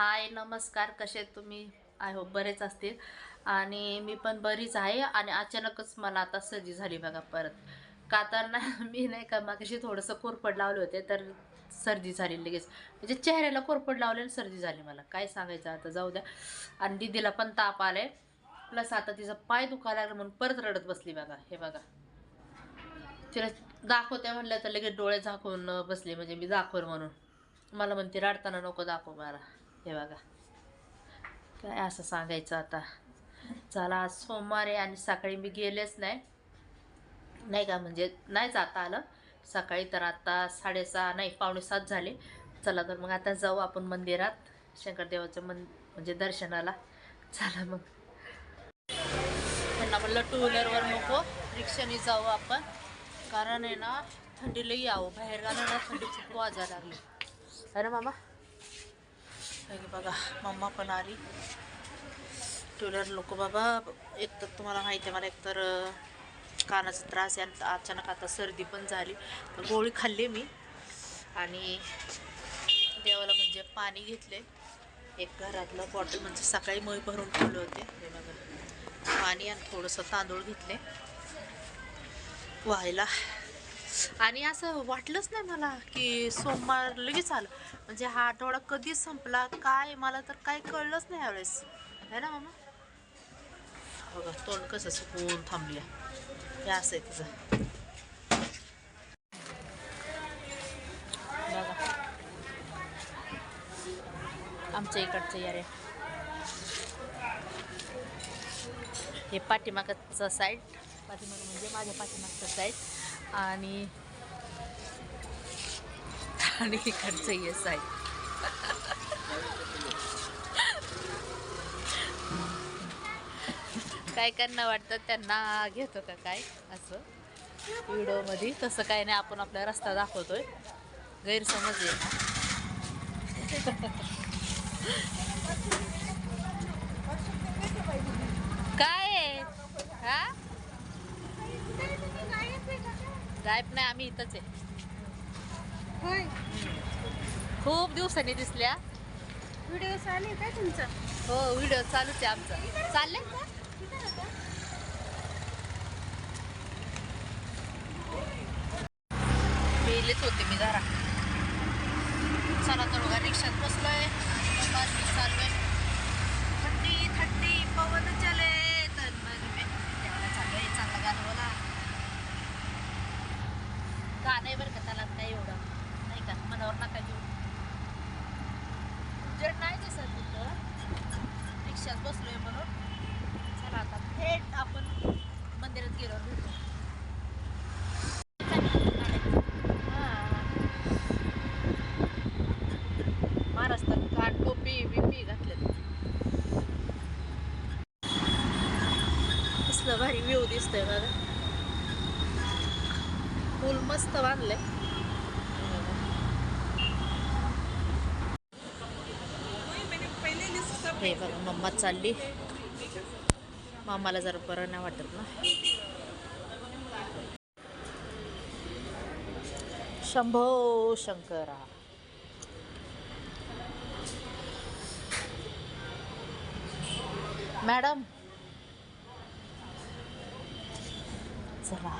हाय नमस्कार कसे तुम्ही? आय होप बरेच असतील. आणि मी पण बरीच आहे आणि अचानकच मला आता सर्दी झाली बघा परत. का तर ना मी नाही का मागाशी थोडंसं कोरपड लावले होते तर सर्दी झाली लगेच. म्हणजे चेहऱ्याला कोरपड लावले आणि सर्दी झाली मला. काय सांगायचं आता जाऊ द्या. आणि दीदीला पण ताप आलाय. प्लस आता तिचा पाय दुखायला लागला म्हणून परत रडत बसली बघा. हे बघा. तिला दाखवते म्हणलं तर लगेच डोळे झाकून बसले म्हणजे मी दाखवर म्हणून. मला म्हणते रडताना नको दाखव मला. हे बघा. काय असं सांगायचं आता? चला आज सोमवार आहे आणि सकाळी मी गेलेच नाही. नाही का म्हणजे नाही जाता आलं. सकाळी तर आता साडेसहा नाही पावणे सात झाले. चला तर मग आता जाऊ आपण मंदिरात शंकरदेवाचं मन म्हणजे दर्शनाला. चला मग. त्यांना म्हटलं टू व्हीलरवर नको रिक्षाने जाऊ आपण. कारण आहे ना थंडीला यावं बाहेर गाणं ना थंडी खूप वाजायला लागली. अरे मामा. हे बघा मम्मा पण आली. टू व्हीलर लोक बाबा एक तर तुम्हाला माहिती आहे मला एकतर कानाचा त्रास आहे आणि अचानक आता सर्दी पण झाली. तर गोळी खाल्ली मी. आणि देवाला म्हणजे पाणी घेतले. एक घरातलं बॉटल म्हणजे सकाळी मळी भरून ठेवले होते. हे बघा. पाणी आणि थोडंसं तांदूळ घेतले. व्हायला आणि असं वाटलंच नाही मला की सोमवार लगेच आलं. म्हणजे हा आठवडा कधी संपला काय मला तर काही कळलंच नाही यावेळेस. है ना मामा? बघा तोंड कसं सुकून थांबली हे असं आहे तुझं. आमच्या इकडचं यारे हे पाठीमागचं साईड पाठीमाग म्हणजे माझ्या पाठीमागचं साईड आणि आणि इकडचं येस आहे काय त्यांना वाटतं? त्यांना घेतो का काय? असं. व्हिडिओमध्ये. तसं काय नाही. आपण आपला रस्ता दाखवतोय. गैरसमज आहे. काय? आहे हा? गायब नाही आम्ही इथंच आहे. होय. खूप दिवसांनी दिसल्या. व्हिडिओ चालू काय तुमचा? हो व्हिडिओ चालूच आहे आमचा. चाललंय का? पेलेच होते मी जरा चला तर बघा रिक्षात बसलोय. बातमी चाललोय थंडी थंडी पवन चले तर मग मी देवाला चाललोय चांगलं गाणं बोला गाणं आहे बरं का त्याला काय एवढं नाही नका घेऊ. जर नाही दिसत तिथं. रिक्षात बसलोय म्हणून. चला आता थेट आपण मंदिरात गेलो. भेटू महाराष्ट्रात काट टोपी बिपी घातलेत. कसलं भारी व्ह्यू दिसतोय बघा. फुल मस्त बांधलंय. हे बघा मम्मा चालली. मामाला जरा बरं नाही वाटत ना. शंभो शंकरा. मॅडम. चला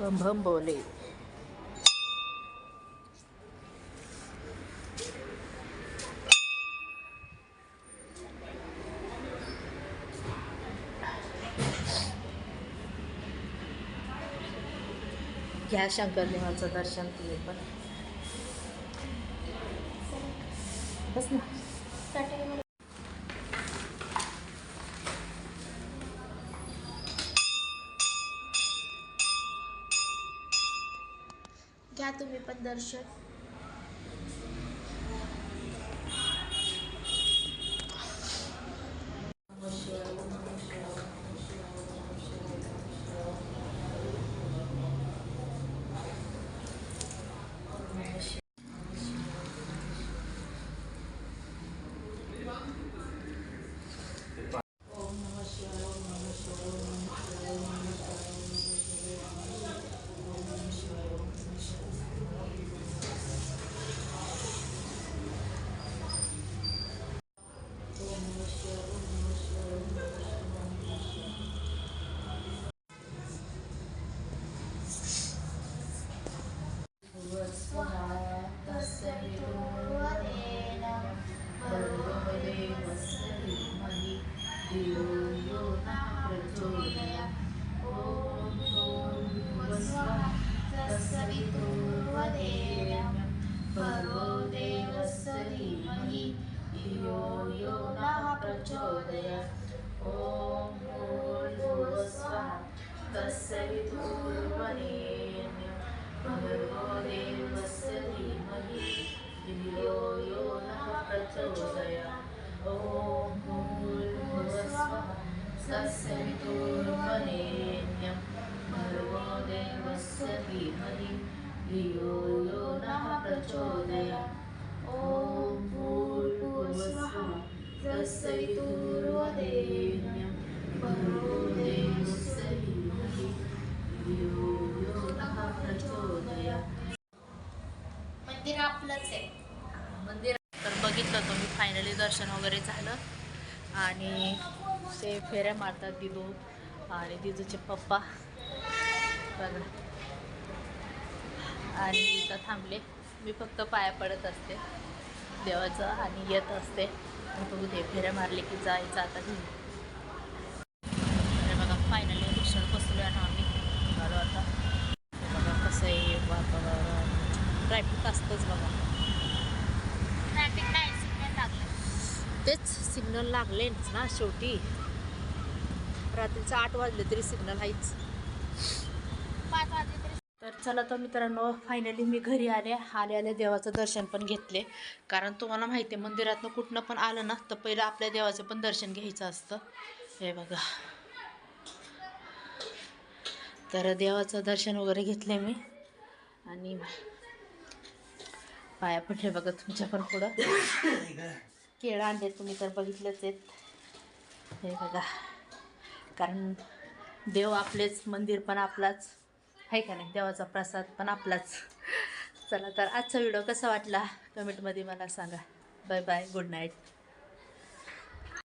भम भम बोले. घ्या शंकर देवाचं दर्शन तुम्ही पण. बस ना. घ्या तुम्ही पण दर्शन. तस्य धीमहि धियो यो नः प्रचोदयात् ॐ भूर्भुवस्वः तस्य विदुर्वरेण्यं भगवो देवस्य धीमहि धियो यो नः प्रचोदयात् ॐ भूर्भुवस्वः तस्य विदुर्वरेण्यं भगवो देवस्य धीमहि धियो यो नः प्रचोदयात् प्रचोदय मंदिर आपलंच आहे. मंदिर तर बघितलं तुम्ही फायनली दर्शन वगैरे झालं. आणि ते फेऱ्या मारतात दिदू आणि दिदूचे पप्पा. बघा. आणि इथं थांबले. मी फक्त पाया पडत असते. देवाचं आणि येत असते. बघू ते फेऱ्या मारले की जायचं आता घरी. आणि बघा फायनली रिक्षावर बसलो आणि आम्ही. निघालो आता. बघा कसं आहे वातावरण. ट्रॅफिक असतंच बघा. ट्रॅफिक नाही सिग्नल लागलं. तेच सिग्नल लागलेच ना शेवटी. रात्रीचं आठ वाजले तरी सिग्नल आहेच पाच वाजले तर चला तर मित्रांनो फायनली मी घरी आले. आले आले देवाचं दर्शन पण घेतले. कारण तुम्हाला माहिती आहे मंदिरातनं कुठनं पण आलं ना तर पहिलं आपल्या देवाचं पण दर्शन घ्यायचं असतं. हे बघा. तर देवाचं दर्शन वगैरे घेतले मी. आणि पाया पडले बघा तुमच्या पण पुढं. केळं आणले तुम्ही तर बघितलंच आहेत. हे बघा. कारण देव आपलेच मंदिर पण आपलाच. आहे का नाही? देवाचा प्रसाद पण आपलाच. चला तर आजचा व्हिडिओ कसा वाटला? कमेंटमध्ये मला सांगा. Bye bye good night